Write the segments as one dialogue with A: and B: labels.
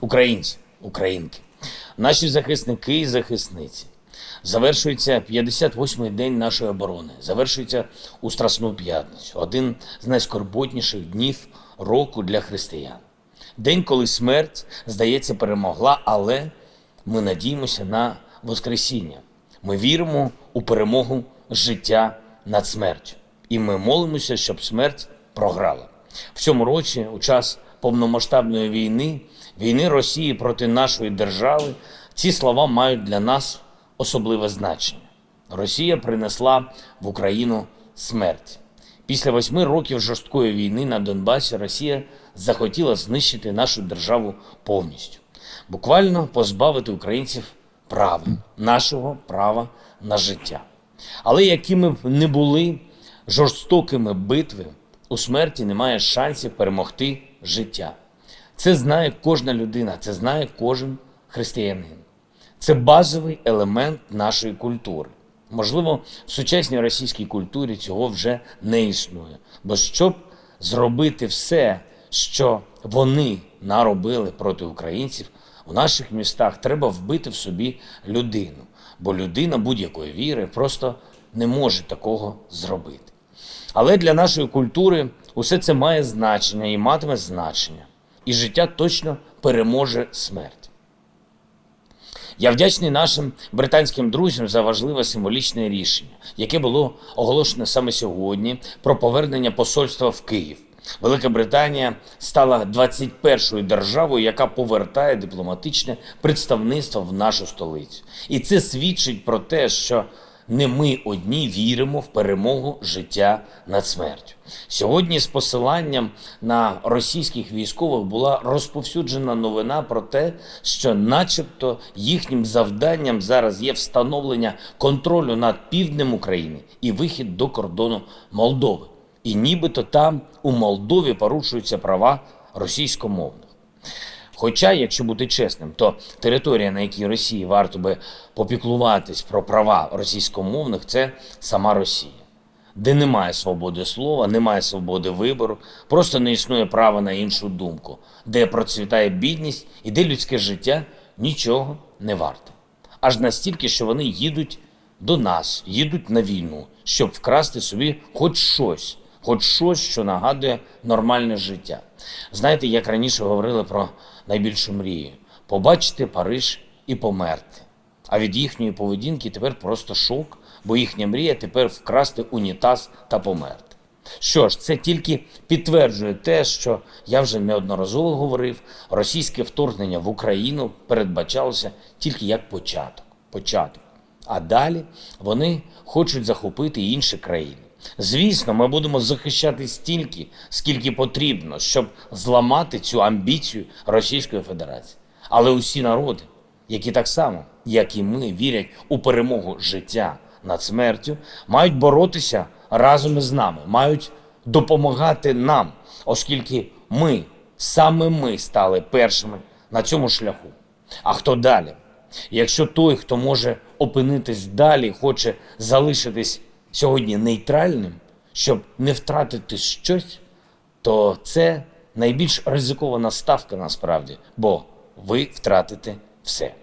A: Українці, українки, наші захисники і захисниці. Завершується 58-й день нашої оборони. Завершується у Страсну п'ятницю, один з найскорботніших днів року для християн. День, коли смерть, здається, перемогла, але ми надіємося на Воскресіння. Ми віримо у перемогу життя над смертю. І ми молимося, щоб смерть програла. В цьому році, у час повномасштабної війни, війни Росії проти нашої держави, ці слова мають для нас особливе значення. Росія принесла в Україну смерть. Після восьми років жорсткої війни на Донбасі Росія захотіла знищити нашу державу повністю, буквально позбавити українців права, нашого права на життя. Але якими б не були жорстокими битви, у смерті немає шансів перемогти життя. Це знає кожна людина, це знає кожен християнин. Це базовий елемент нашої культури. Можливо, в сучасній російській культурі цього вже не існує. Бо щоб зробити все, що вони наробили проти українців, у наших містах треба вбити в собі людину. Бо людина будь-якої віри просто не може такого зробити. Але для нашої культури усе це має значення і матиме значення. І життя точно переможе смерть. Я вдячний нашим британським друзям за важливе символічне рішення, яке було оголошено саме сьогодні про повернення посольства в Київ. Велика Британія стала 21-ю державою, яка повертає дипломатичне представництво в нашу столицю. І це свідчить про те, що не ми одні віримо в перемогу життя над смертю. Сьогодні з посиланням на російських військових була розповсюджена новина про те, що, начебто, їхнім завданням зараз є встановлення контролю над півднем України і вихід до кордону Молдови. І нібито там у Молдові порушуються права російськомовних. Хоча, якщо бути чесним, то територія, на якій Росії варто би попіклуватись про права російськомовних, це сама Росія, де немає свободи слова, немає свободи вибору, просто не існує права на іншу думку, де процвітає бідність і де людське життя нічого не варте. Аж настільки, що вони їдуть до нас, їдуть на війну, щоб вкрасти собі хоч щось, хоч щось, що нагадує нормальне життя. Знаєте, як раніше говорили про найбільшу мрію побачити Париж і померти. А від їхньої поведінки тепер просто шок, бо їхня мрія тепер вкрасти унітаз та померти. Що ж, це тільки підтверджує те, що я вже неодноразово говорив: російське вторгнення в Україну передбачалося тільки як початок. початок. А далі вони хочуть захопити інші країни. Звісно, ми будемо захищати стільки, скільки потрібно, щоб зламати цю амбіцію Російської Федерації. Але усі народи, які так само, як і ми, вірять у перемогу життя над смертю, мають боротися разом із нами, мають допомагати нам, оскільки ми, саме ми стали першими на цьому шляху. А хто далі? Якщо той, хто може опинитись далі, хоче залишитись сьогодні нейтральним, щоб не втратити щось, то це найбільш ризикована ставка насправді, бо ви втратите все.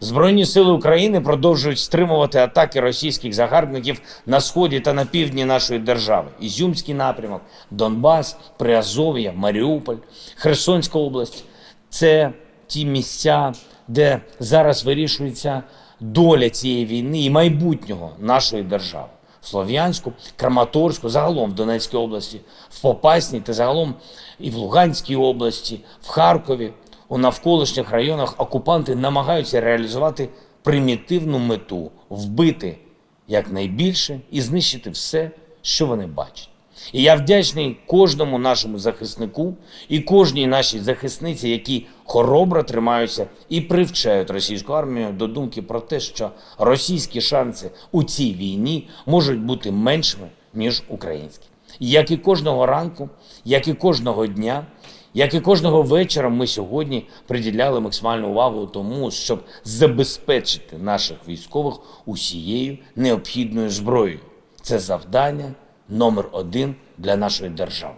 A: Збройні сили України продовжують стримувати атаки російських загарбників на сході та на півдні нашої держави: Ізюмський напрямок, Донбас, Приазов'я, Маріуполь, Херсонська область. Це ті місця, де зараз вирішується доля цієї війни і майбутнього нашої держави. В Слов'янську, Краматорську, загалом в Донецькій області, в Попасній та загалом і в Луганській області, в Харкові, у навколишніх районах окупанти намагаються реалізувати примітивну мету вбити якнайбільше і знищити все, що вони бачать. І я вдячний кожному нашому захиснику і кожній нашій захисниці, які хоробро тримаються і привчають російську армію до думки про те, що російські шанси у цій війні можуть бути меншими ніж українські. Як і кожного ранку, як і кожного дня, як і кожного вечора, ми сьогодні приділяли максимальну увагу тому, щоб забезпечити наших військових усією необхідною зброєю. Це завдання номер один для нашої держави.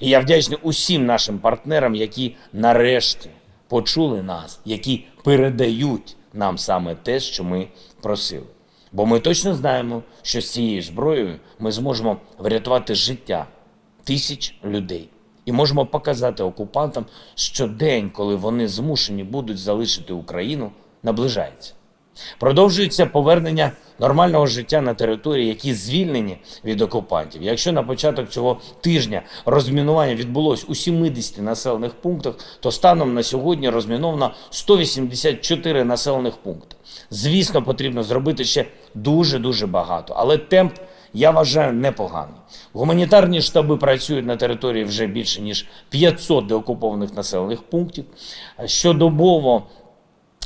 A: І я вдячний усім нашим партнерам, які нарешті почули нас, які передають нам саме те, що ми просили. Бо ми точно знаємо, що з цією зброєю ми зможемо врятувати життя тисяч людей і можемо показати окупантам, що день, коли вони змушені будуть залишити Україну, наближається. Продовжується повернення нормального життя на території, які звільнені від окупантів. Якщо на початок цього тижня розмінування відбулось у 70 населених пунктах, то станом на сьогодні розміновано 184 населених пункти. Звісно, потрібно зробити ще дуже дуже багато, але темп я вважаю непоганий. Гуманітарні штаби працюють на території вже більше ніж 500 деокупованих населених пунктів. Щодобово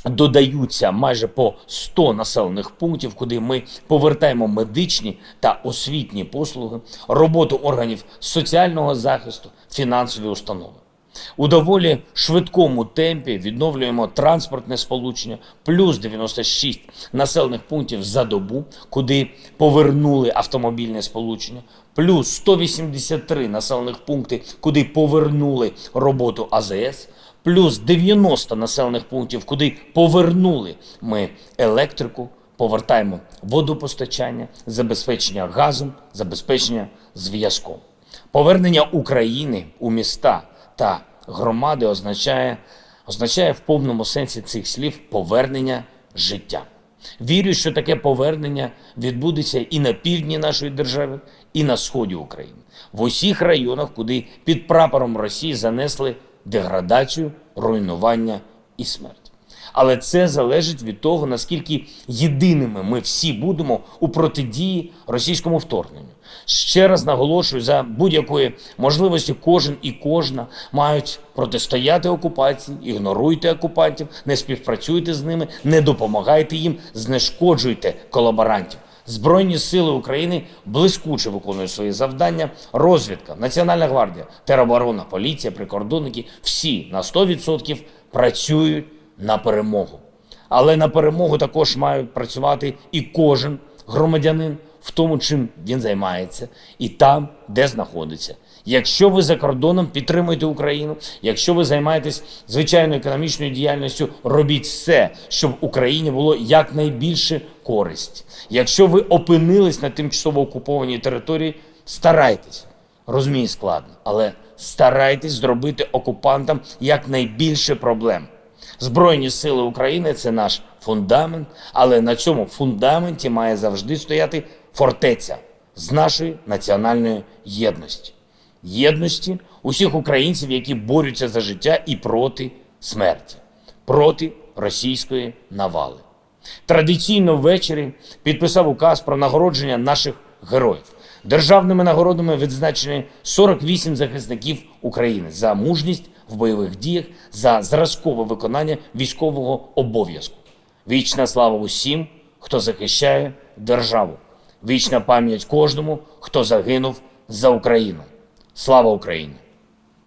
A: додаються майже по 100 населених пунктів, куди ми повертаємо медичні та освітні послуги, роботу органів соціального захисту, фінансові установи. У доволі швидкому темпі відновлюємо транспортне сполучення, плюс 96 населених пунктів за добу, куди повернули автомобільне сполучення, плюс 183 населених пункти, куди повернули роботу АЗС, плюс 90 населених пунктів, куди повернули ми електрику, повертаємо водопостачання, забезпечення газом, забезпечення зв'язком. Повернення України у міста та громади означає, означає в повному сенсі цих слів повернення життя. Вірю, що таке повернення відбудеться і на півдні нашої держави, і на сході України, в усіх районах, куди під прапором Росії занесли деградацію, руйнування і смерть. Але це залежить від того, наскільки єдиними ми всі будемо у протидії російському вторгненню. Ще раз наголошую, за будь-якої можливості кожен і кожна мають протистояти окупації, ігноруйте окупантів, не співпрацюйте з ними, не допомагайте їм, знешкоджуйте колаборантів. Збройні сили України блискуче виконують свої завдання. Розвідка, Національна гвардія, тероборона, поліція, прикордонники всі на 100% працюють на перемогу. Але на перемогу також мають працювати і кожен громадянин в тому, чим він займається, і там, де знаходиться. Якщо ви за кордоном підтримуєте Україну, якщо ви займаєтесь звичайною економічною діяльністю, робіть все, щоб Україні було якнайбільше користь. Якщо ви опинились на тимчасово окупованій території, старайтесь. Розумію, складно, але старайтесь зробити окупантам якнайбільше проблем. Збройні сили України це наш фундамент, але на цьому фундаменті має завжди стояти фортеця з нашої національної єдності. Єдності усіх українців, які борються за життя і проти смерті, проти російської навали. Традиційно ввечері підписав указ про нагородження наших героїв. Державними нагородами відзначені 48 захисників України за мужність в бойових діях, за зразкове виконання військового обов'язку. Вічна слава усім, хто захищає державу. Вічна пам'ять кожному, хто загинув за Україну. Слава Україні!